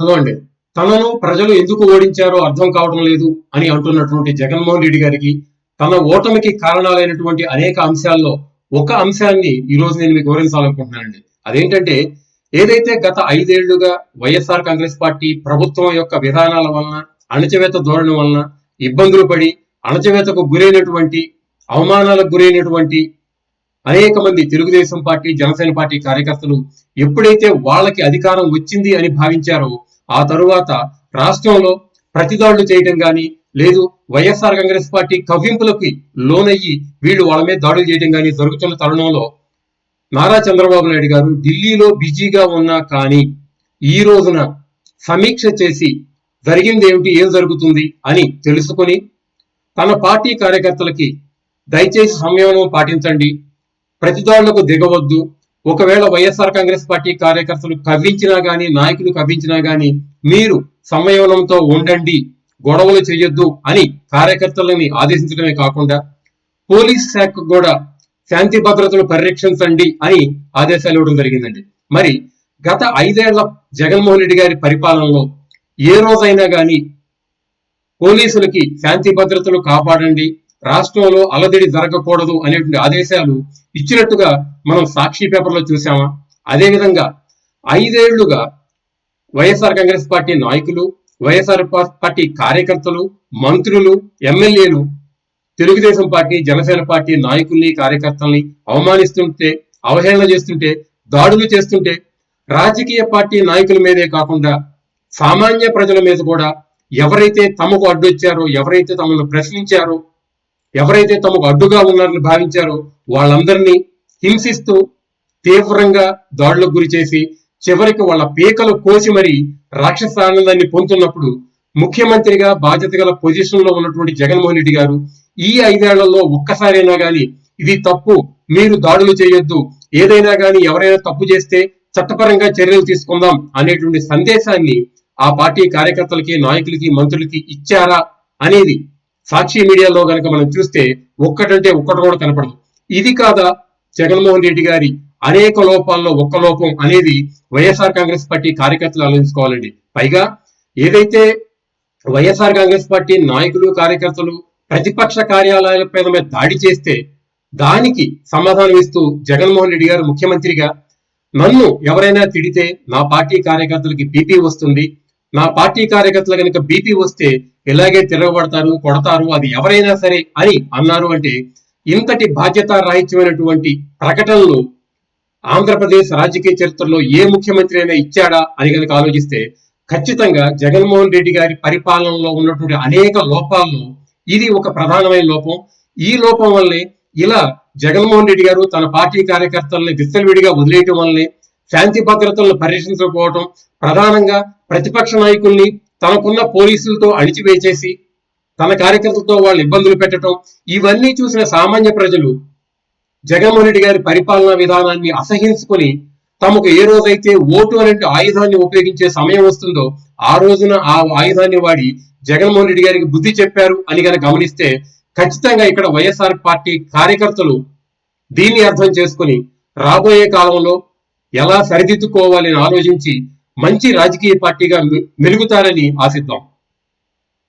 Hello అండి తనను ప్రజలు ఎందుకు ఓడించారో అర్థం కావడం లేదు అని అంటున్నటువంటి జగన్మోహన్ రెడ్డి గారికి తన ఓటమికి కారణాలైనటువంటి అనేక అంశాల్లో ఒక అంశాన్ని ఈ రోజు నేను మీకు వివరించాలనుకుంటున్నానండి. అదేంటంటే ఏదైతే గత ఐదేళ్ళుగా వైఎస్ఆర్ కాంగ్రెస్ పార్టీ ప్రభుత్వం యొక్క విధానాల వలన అణచివేత ధోరణి వలన ఇబ్బందులు పడి అణచివేతకు గురైనటువంటి అవమానాలకు గురైనటువంటి అనేక మంది తెలుగుదేశం పార్టీ జనసేన పార్టీ కార్యకర్తలు ఎప్పుడైతే వాళ్ళకి అధికారం వచ్చింది అని భావించారో ఆ తరువాత రాష్ట్రంలో ప్రతిదాడులు చేయటం గాని లేదు వైఎస్ఆర్ కాంగ్రెస్ పార్టీ కవ్వింపులకి లోనయ్యి వీళ్ళు వాళ్ళ మీద దాడులు చేయడం కానీ జరుగుతున్న తరుణంలో నారా చంద్రబాబు నాయుడు గారు ఢిల్లీలో బిజీగా ఉన్నా కానీ ఈ రోజున సమీక్ష చేసి జరిగింది ఏమిటి ఏం జరుగుతుంది అని తెలుసుకొని తన పార్టీ కార్యకర్తలకి దయచేసి సంయమనం పాటించండి. ప్రతిదాడులకు దిగవద్దు. ఒకవేళ వైఎస్ఆర్ కాంగ్రెస్ పార్టీ కార్యకర్తలు కవ్వించినా గాని నాయకులు కవ్వించినా గాని మీరు సంయమనంతో ఉండండి గొడవలు చేయొద్దు అని కార్యకర్తలని ఆదేశించడమే కాకుండా పోలీస్ శాఖకు కూడా శాంతి భద్రతలు పరిరక్షించండి అని ఆదేశాలు ఇవ్వడం జరిగిందండి. మరి గత ఐదేళ్ళ జగన్మోహన్ రెడ్డి గారి పరిపాలనలో ఏ రోజైనా గాని పోలీసులకి శాంతి భద్రతలు కాపాడండి రాష్ట్రంలో అలజడి జరగకూడదు అనేటువంటి ఆదేశాలు ఇచ్చినట్టుగా మనం సాక్షి పేపర్లో చూసామా అదేవిధంగా ఐదేళ్ళుగా వైఎస్ఆర్ కాంగ్రెస్ పార్టీ నాయకులు వైఎస్ఆర్ పార్టీ కార్యకర్తలు మంత్రులు ఎమ్మెల్యేలు తెలుగుదేశం పార్టీ జనసేన పార్టీ నాయకుల్ని కార్యకర్తల్ని అవమానిస్తుంటే అవహేళన చేస్తుంటే దాడులు చేస్తుంటే రాజకీయ పార్టీ నాయకుల మీదే కాకుండా సామాన్య ప్రజల మీద కూడా ఎవరైతే తమకు అడ్డొచ్చారో ఎవరైతే తమను ప్రశ్నించారో ఎవరైతే తమకు అడ్డుగా ఉన్నారని భావించారో వాళ్ళందరినీ హింసిస్తూ తీవ్రంగా దాడులకు గురి చేసి చివరికి వాళ్ళ పీకలు కోసి మరి రాక్షస ఆనందాన్ని పొందుతున్నప్పుడు ముఖ్యమంత్రిగా బాధ్యత గల పొజిషన్లో ఉన్నటువంటి జగన్మోహన్ రెడ్డి గారు ఈ ఐదేళ్ళలో ఒక్కసారైనా గాని ఇది తప్పు మీరు దాడులు చేయొద్దు ఏదైనా గాని ఎవరైనా తప్పు చేస్తే చట్టపరంగా చర్యలు తీసుకుందాం అనేటువంటి సందేశాన్ని ఆ పార్టీ కార్యకర్తలకి నాయకులకి మంత్రులకి ఇచ్చారా అనేది సాక్షి మీడియాలో గనక మనం చూస్తే ఒక్కటంటే ఒక్కటి కూడా కనపడదు. ఇది కాదా జగన్మోహన్ రెడ్డి గారి అనేక లోపాల్లో ఒక్క లోపం అనేది వైఎస్ఆర్ కాంగ్రెస్ పార్టీ కార్యకర్తలు ఆలోచించుకోవాలండి. పైగా ఏదైతే వైఎస్ఆర్ కాంగ్రెస్ పార్టీ నాయకులు కార్యకర్తలు ప్రతిపక్ష కార్యాలయాల మీద దాడి చేస్తే దానికి సమాధానం ఇస్తూ జగన్మోహన్ రెడ్డి గారు ముఖ్యమంత్రిగా నన్ను ఎవరైనా తిడితే నా పార్టీ కార్యకర్తలకి బీపీ వస్తుంది నా పార్టీ కార్యకర్తలు కనుక బీపీ వస్తే ఇలాగే తిరగబడతారు కొడతారు అది ఎవరైనా సరే అని అన్నారు అంటే ఇంతటి బాధ్యత రాహిత్యమైనటువంటి ప్రకటనలు ఆంధ్రప్రదేశ్ రాజకీయ చరిత్రలో ఏ ముఖ్యమంత్రి అయినా ఇచ్చాడా అని కనుక ఆలోచిస్తే ఖచ్చితంగా జగన్మోహన్ రెడ్డి గారి పరిపాలనలో ఉన్నటువంటి అనేక లోపాలను ఇది ఒక ప్రధానమైన లోపం. ఈ లోపం వల్లే ఇలా జగన్మోహన్ రెడ్డి గారు తన పార్టీ కార్యకర్తల్ని విచ్చలవిడిగా వదిలేయటం వల్లే శాంతి భద్రతలను పరిరక్షించకపోవటం ప్రధానంగా ప్రతిపక్ష నాయకుల్ని తనకున్న పోలీసులతో అణిచివేచేసి తన కార్యకర్తలతో వాళ్ళు ఇబ్బందులు పెట్టడం ఇవన్నీ చూసిన సామాన్య ప్రజలు జగన్మోహన్ రెడ్డి గారి పరిపాలనా విధానాన్ని అసహించుకొని తమకు ఏ రోజైతే ఓటు అనే ఆయుధాన్ని ఉపయోగించే సమయం వస్తుందో ఆ రోజున ఆ ఆయుధాన్ని వాడి జగన్మోహన్ రెడ్డి గారికి బుద్ధి చెప్పారు అని కనుక గమనిస్తే ఖచ్చితంగా ఇక్కడ వైఎస్ఆర్ పార్టీ కార్యకర్తలు దీన్ని అర్థం చేసుకుని రాబోయే కాలంలో ఎలా సరిదిద్దుకోవాలని ఆలోచించి మంచి రాజకీయ పార్టీగా మెలుగుతారని ఆశిద్దాం.